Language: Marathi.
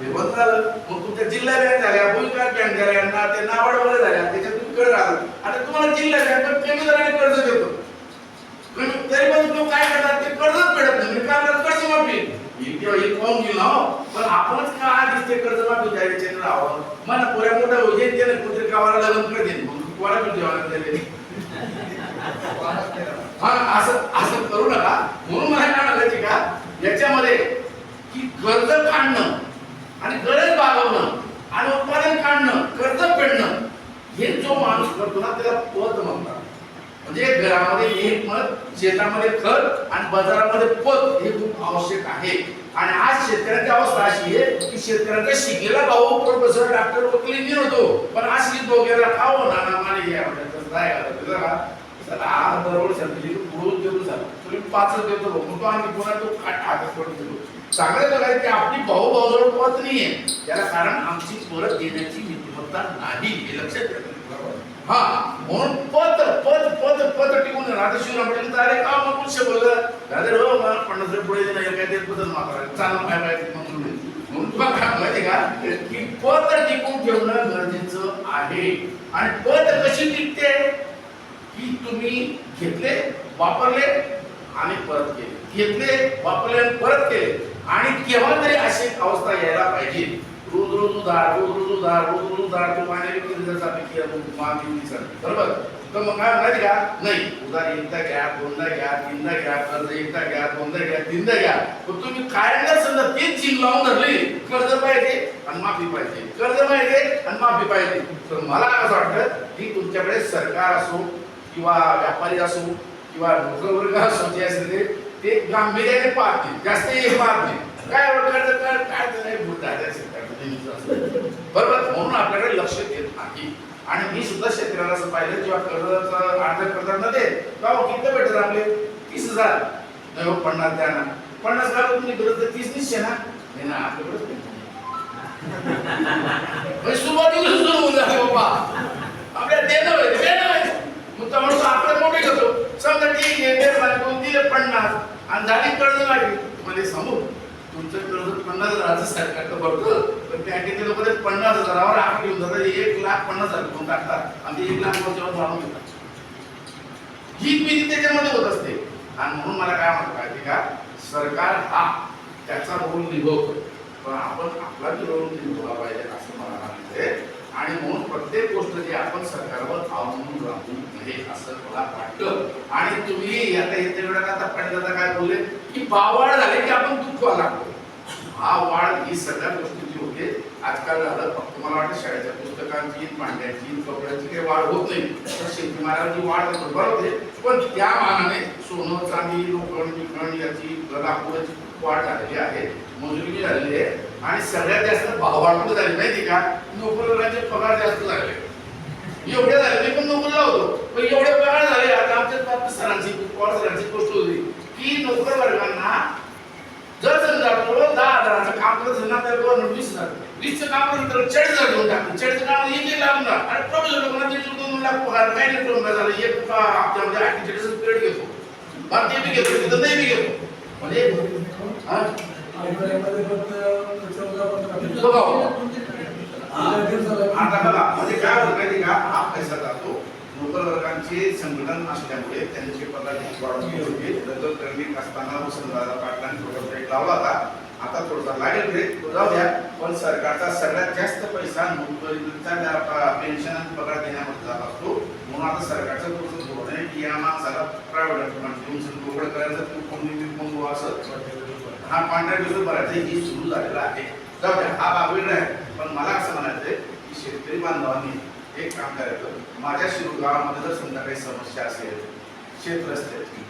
ते बंद झालं मग तुमच्या जिल्हा बँक झाल्या भूविकास बँक झाल्या ना ते नावाड वगैरे झाल्या त्याच्यात तुम्ही कर राहतो. आता तुम्हाला जिल्हा बँक कमी दराने कर्ज देतो. तरी पण तुम्ही काय करतात ते कर्जच फेडत नाही. म्हणजे मी काय करतात कर्ज माफी किंवा ही घेऊन हो. पण आपणच का दिसते कर्जमाफी द्यायचे राहावं मला पुऱ्या मोठ्या होईल ते नाही कुठे गावाला लग्न कर मग कोणा पण जेवण दिले हा असं असं करू नका. म्हणून मला काय म्हणायचे का? याच्यामध्ये की कर्ज काढणं आणि गरज भागवणं आणि उत्पादन काढणं कर्ज फेडणं हे जो माणूस करतो ना त्याला पद म्हणतात. म्हणजे घरामध्ये एक मत शेतामध्ये खत आणि बाजारामध्ये पत हे खूप आवश्यक आहे. आणि आज शेतकऱ्याची अवस्था अशी आहे की शेतकऱ्याचा शिकेला भाऊ प्रोफेसर डॉक्टर वकील इंजिनियर होतो. पण आज शिकत वगैरे खाओ नाना माने हे म्हणजे तसं पाच देतो भाऊ मग तो आणि पुन्हा तो काट हातात पडून देतो. चांगलं बघायचं की आपली भाऊ भाऊ पत नाहीये. त्याला कारण आमची परत देण्याची नीतिमत्ता नाही हे लक्षात ठेवा. हा म्हणून पद पद पद पद टिकून राहणार. शिवराम म्हटलं तर अरे का मग कुठचे बोललं? दादर हो मला पन्नास रुपये पुढे नाही काय ते बदल मात्र चालू काय माहिती म्हणून म्हणून तुला काय माहिती का? की पद टिकून ठेवणं गरजेचं आहे. आणि पद कशी टिकते? की तुम्ही घेतले वापरले आणि परत केले घेतले वापरले आणि परत केले आणि केव्हा तरी अशी अवस्था यायला पाहिजे. रोज रोज उधार रोज रोज उधार रोज रोज उधार. तो पाण्याने किती पैकी बरोबर? तर मग काय माहिती का? नाही उधार एकदा घ्या दोनदा घ्या तीनदा घ्या कर्ज एकदा घ्या दोनदा घ्या तीनदा घ्या. पण तुम्ही काय समजा तीच चिंग लावून धरली कर्ज पाहिजे आणि माफी पाहिजे. कर्ज पाहिजे आणि माफी पाहिजे. तर मला असं वाटतं की तुमच्याकडे सरकार असो किंवा व्यापारी असो किंवा नोकरवर्ग असो जे असेल ते गांभीर्याने पाहतील जास्त हे पाहत काय कर्ज काय काय नेहमीच असतं. बरोबर? म्हणून आपल्याकडे लक्ष देत नाही. आणि मी सुद्धा शेतकऱ्याला असं पाहिलं जेव्हा कर्जाचा अर्ज करतात ना ते का किती भेटत आपले तीस हजार. नाही हो पन्नास द्या ना. पन्नास हजार तुम्ही गरज तर तीस निश्चय ना. नाही ना आपल्याकडेच नाही. म्हणजे सुरुवातीला सुरू होऊन जाते बाबा. व्हायचं देणं व्हायचं मग तो माणूस आपलं मोठे घेतो समजा ठीक आहे देर दोन दिले पन्नास आणि झाली कर्ज लागली म्हणजे समोर तुमचं कर्ज पन्नास हजाराचं सरकारचं भरतो पण बँकेचे लोक ते पन्नास हजारावर आठ घेऊन जातात. एक लाख पन्नास हजार घेऊन टाकतात आणि ते एक लाख वर्षावर वाढवून घेतात ही भीती त्याच्यामध्ये होत असते. आणि म्हणून मला काय म्हणतो माहिती का? सरकार हा त्याचा रोल निभवतो पण आपण आपला जो रोल निभवला पाहिजे असं मला म्हणायचंय आणि म्हणून प्रत्येक गोष्ट जी आपण सरकारवर अवलंबून राहू नये असं मला वाटतं. आणि तुम्ही आता येते वेळेला आता पंडित काय बोलले की बावाळ झाले की आपण दुःख लागतो हा वाढ ही सगळ्या गोष्टीची होते. आजकाल झालं फक्त मला वाटतं शाळेच्या पुस्तकांची भांड्याची कपड्यांची काही वाढ होत नाही. तर शेतीमालाची वाढ बरोबर होते पण त्या मानाने सोनं चांदी लोखंड बिखंड याची लाकूडाची वाढ झालेली आहे मजुरी झालेली आहे. आणि सगळ्यात जास्त भाववाढ कुठे झाली माहिती का? नोकरदारांचे पगार जास्त झाले. एवढे झाले मी पण नोकरीला होतो. पण एवढे पगार झाले आता आमच्या पाच सरांची पवार सरांची गोष्ट होती की नोकर वर्गांना जर समजा तो दहा हजाराचं काम करत असेल ना तर गव्हर्नमेंट वीस हजार. वीजचं काम करत तर चाळीस हजार घेऊन टाकतो काम एक एक लाख लाख आणि प्रोफेसर लोकांना दीड दोन लाख पगार काही नाही करून काय झालं एक का हप्त्यामध्ये अठ्ठेचाळीस पिरियड घेतो. बाकी बी घेतो तिथं नाही बी घेतो. म्हणजे आता बघा म्हणजे काय होतं माहिती का? हा पैसा जातो. नोकर वर्गांचे संघटन असल्यामुळे त्यांचे पगार वाढवून होते. दखल करणे असताना वसंतदादा पाटलांनी थोडा लावला होता. आता थोडासा लागेल ब्रेक तो जाऊ द्या पण सरकारचा सगळ्यात जास्त पैसा नोकरीचा पेन्शन पगार देण्यामध्ये जात असतो. म्हणून आता सरकारचं थोडंसं धोरण आहे की या माणसाला प्रायव्हेट घेऊन सगळं करायचं तू कोणी कोण असं. हा पांढऱ्या दिवस भरायचं ही सुरू झालेला आहे. जाऊ द्या हा बाब वेगळा आहे. पण मला असं म्हणायचंय की शेतकरी बांधवांनी एक काम करायचं. माझ्या शिरू गावामध्ये जर समजा काही समस्या असेल शेत रस्त्याची